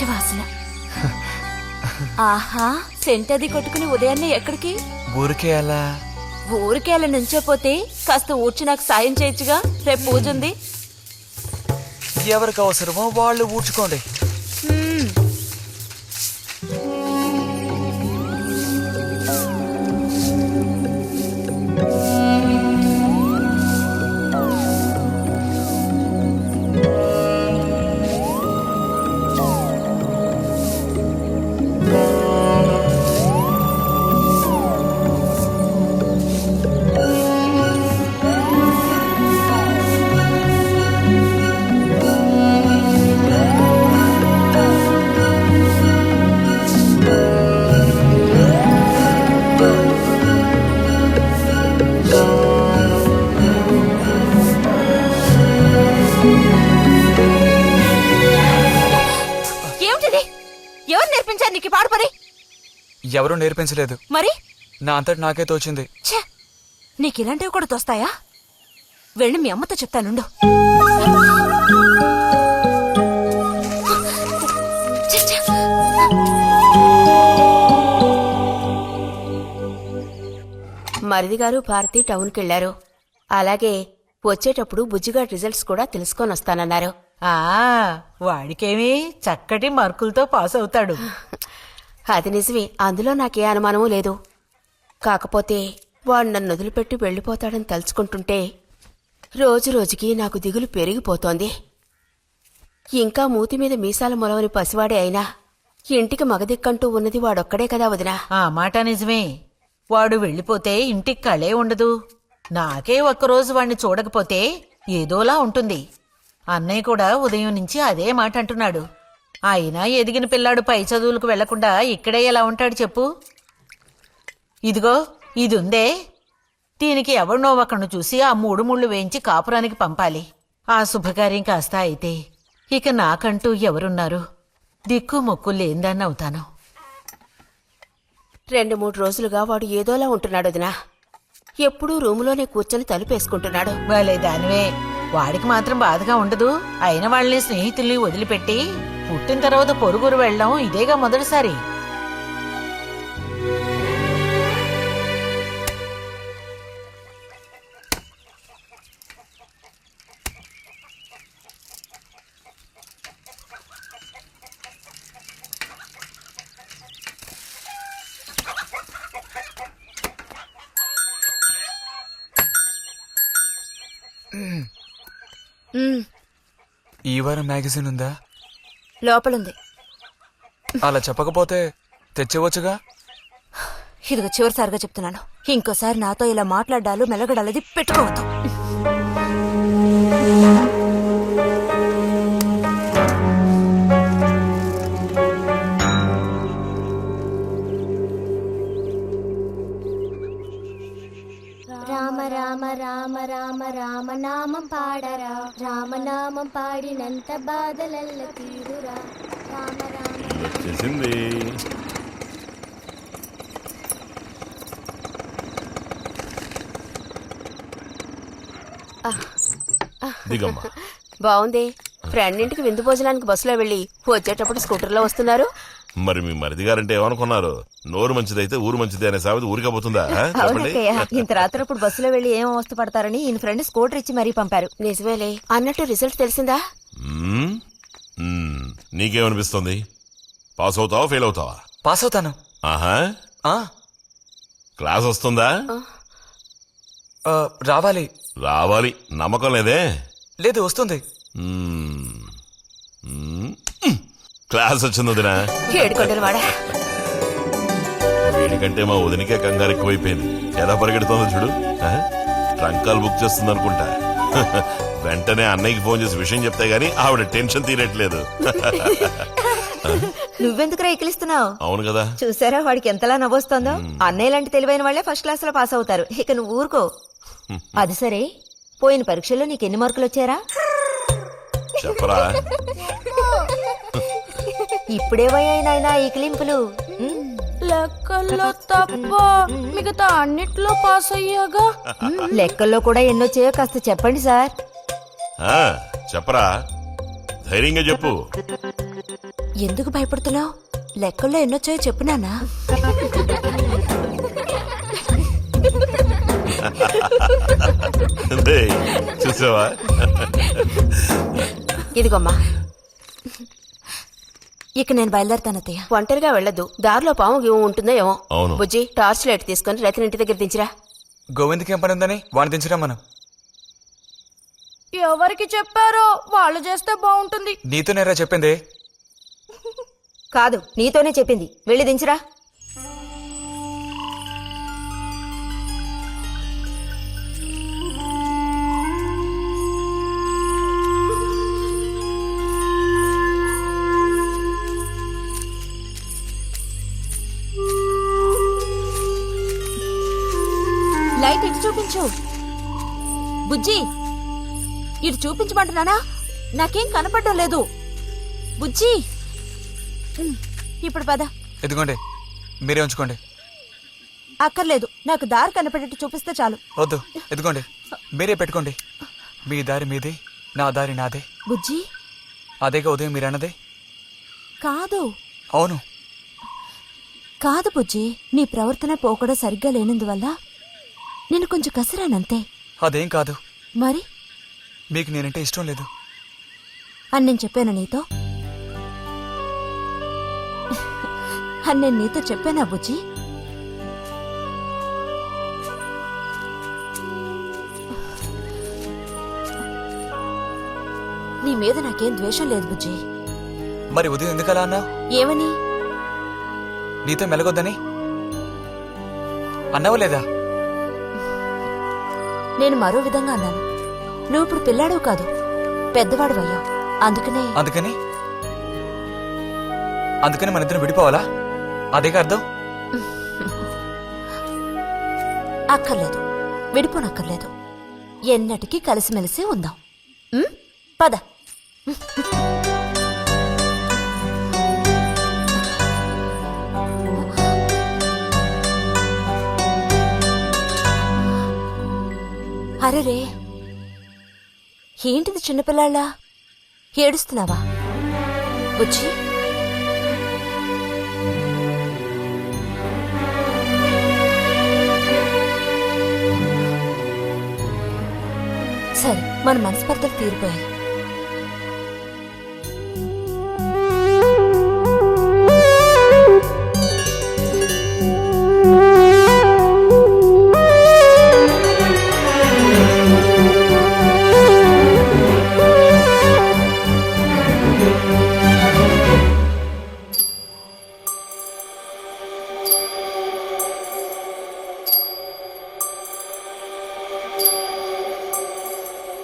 మంచి వాసన ఆహా సెంట్ అది కొట్టుకుని ఉదయాన్నే ఎక్కడికి? ఊరికే అలా. ఊరికే అలా నుంచోపోతే కాస్త ఊడ్చి నాకు సాయం చేయొచ్చుగా? రేపు పూజ ఉంది. ఎవరికి అవసరమో వాళ్ళు ఊడ్చుకోండి. ఎవరూ నేర్పించలేదు. మరి? నా అంతటి నాకే తోచింది. ఛే! నీకు ఇలాంటివి కూడా తోస్తాయా? వెళ్ళి మీ అమ్మతో చెప్తానుండు. మరిది గారు భారతి టౌన్కి వెళ్ళారు అలాగే వచ్చేటప్పుడు బుజ్జిగా రిజల్ట్స్ కూడా తెలుసుకొని వస్తానన్నారు. ఆ వాడికేమి చక్కటి మార్కులతో పాస్ అవుతాడు. అది నిజమే. అందులో నాకే అనుమానమూ లేదు. కాకపోతే వాడు నన్ను వదిలిపెట్టి వెళ్ళిపోతాడని తలుచుకుంటుంటే రోజు రోజుకి నాకు దిగులు పెరిగిపోతోంది. ఇంకా మూతి మీద మీసాల మొలవని పసివాడే అయినా ఇంటికి మగదిక్కంటూ ఉన్నది వాడొక్కడే కదా వదినా. ఆ మాట నిజమే. వాడు వెళ్ళిపోతే ఇంటికి కళే ఉండదు. నాకే ఒక్కరోజు వాణ్ణి చూడకపోతే ఏదోలా ఉంటుంది. అన్నయ్య కూడా ఉదయం నుంచి అదే మాట అంటున్నాడు. అయినా ఎదిగిన పిల్లాడు పై చదువులకు వెళ్ళకుండా ఇక్కడే ఎలా ఉంటాడు చెప్పు? ఇదిగో ఇది ఉందే దీనికి ఎవరినో ఒకను చూసి ఆ మూడు ముళ్ళు వేయించి కాపురానికి పంపాలి. ఆ శుభకార్యం కాస్త అయితే ఇక నాకంటూ ఎవరున్నారు? దిక్కు మొక్కు లేందాన్ని అవుతాను. రెండు మూడు రోజులుగా వాడు ఏదోలా ఉంటున్నాడు వదినా. ఎప్పుడూ రూములోనే కూర్చొని తలుపేసుకుంటున్నాడు. భలే దానివే. వాడికి మాత్రం బాధగా ఉండదు. అయిన వాళ్ళని స్నేహితుల్ని వదిలిపెట్టి పుట్టిన తర్వాత పొరుగురు వెళ్ళడం ఇదేగా మొదటిసారి. ఈ వారం మ్యాగజైన్ ఉందా? లోపలుంది. అలా చెప్పకపోతే తెచ్చేవచ్చుగా? ఇదిగో చివరిసారిగా చెప్తున్నాను. ఇంకోసారి నాతో ఇలా మాట్లాడాలు మెలగడాలది పెట్టుకోవద్దు. రామ రామ రామ రామ రామ నామం పాడరా. రామనామం పాడినంత బాధలల్ల తీరురా. రామ రామ వచ్చేసింది. దిగమ్మా. బావుంది. ఫ్రెండ్ ఇంటికి విందు భోజనానికి బస్సులో వెళ్ళి వచ్చేటప్పుడు స్కూటర్లో వస్తున్నారు. మరి మీ మరిది గారంటే ఏమనుకున్నారు? నోరు మంచిదైతే ఊరు మంచిది అనే సామెత ఊరికపోతుందా ఆ? చెప్పండి. ఇంత రాత్రప్పుడు బస్సులో వెళ్ళి ఏం అవస్థ పడతారని ఈయన ఫ్రెండ్ స్కూటర్ ఇచ్చి మరీ పంపారు. నిజమేలే. అన్నట్టు రిజల్ట్ తెలిసిందా. నీకేమనిపిస్తుంది? పాస్ అవుతావా ఫెయిల్ అవుతావా? పాస్ అవుతాను. ఆహా. ఆ, క్లాస్ వస్తుందా? ఆ, రావాలి. రావాలి. నమ్మకం లేదే? లేదు వస్తుంది. క్లాస్ వచ్చింది వదినా ఏడుకొండలు వాడా వీడికంటే మా వదినికే కంగారు ఎక్కువైపోయింది. ఎలా పరిగెడుతోందో చూడు? ట్రంకాలు బుక్ చేస్తుంది అనుకుంటా వెంటనే అన్నయ్యకి ఫోన్ చేసి విషయం చెప్తే గానీ ఆవిడ టెన్షన్ తీరట్లేదు. నువ్వెందుకు రైకిలిస్తున్నావు అవును కదా. చూసారా వాడికి ఎంతలా నవ్వొస్తుందో? అన్నయ్య లాంటి తెలివైన వాళ్ళే ఫస్ట్ క్లాస్లో పాస్ అవుతారు. ఇక నువ్వు ఊరుకో. అది సరే. పోయిన పరీక్షల్లో నీకు ఎన్ని మార్కులు వచ్చారా చెప్పరా. ఇప్పుడే నాయనా ఈ క్లింపులు. లెక్కల్లో తప్ప మిగతా అన్నిట్లో పాస్ అయ్యాగా? లెక్కల్లో కూడా ఎన్నొచ్చాయో కాస్త చెప్పండి సార్. ఆ, చెప్పరా. ధైర్యంగా చెప్పు. ఎందుకు భయపడుతున్నావు? లెక్కల్లో ఎన్నొచ్చాయో చెప్పు నాన్నా. డేయ్, చూసావా? ఇదిగోమ్మా ఇక నేను బయలుదేరుతాను అత్తయ్య. ఒంటరిగా వెళ్ళొద్దు. దారిలో పాము గీము ఉంటుందో ఏమో అవును. బుజ్జి టార్చ్ లైట్ తీసుకొని రతిని ఇంటి దగ్గర దించిరా. గోవింద్కి ఏం పని ఉందని వాడిని దించరా మనం? ఎవరికి చెప్పారో వాళ్ళు చేస్తే బాగుంటుంది. నీతో నేరా చెప్పింది? కాదు నీతోనే చెప్పింది. వెళ్ళి దించరా. లైట్ ఇటు చూపించు. బుజ్జి ఇటు చూపించమంటున్నానా? నాకేం కనపడడం లేదు. బుజ్జి ఇప్పుడు పద. ఎదుగోండి మీరే ఉంచుకోండి. అక్కర్లేదు నాకు దారి కనపడేట్టు చూపిస్తే చాలు. వద్దు ఎదుగోండి మీరే పెట్టుకోండి. మీ దారి మీది నా దారి నాదే. బుజ్జి? అదేగా ఉదయం మీరు అన్నదే? కాదు. అవును. కాదు బుజ్జి నీ ప్రవర్తన పోకడ సరిగ్గా లేనందువల్ల నేను కొంచెం కసిరానంతే. అదేం కాదు. మరి? మీకు నేనంటే ఇష్టం లేదు. అని నేను చెప్పాను నీతో? అని నేను నీతో చెప్పానా బుజ్జి? నీ మీద నాకేం ద్వేషం లేదు బుజ్జి. మరి ఉదయం ఎందుకు అలా అన్నావు ఏమని? నీతో మెలగొద్దని? అన్నావా లేదా? నేను మరో విధంగా అన్నాను. నువ్వు ఇప్పుడు పిల్లాడవు కాదు పెద్దవాడు అయ్యావు అందుకనే అందుకని? అందుకని మన ఇద్దరం విడిపోవాలా? అదేగా అర్థం? అక్కర్లేదు. విడిపోనక్కర్లేదు. ఎన్నటికీ కలిసిమెలిసి ఉందాం? పద. అరెరే. ఏంటిది చిన్నపిల్లాళ్ళ? ఏడుస్తున్నావా? వచ్చి సరే మన మనస్పర్ధలు తీరిపోయాయి.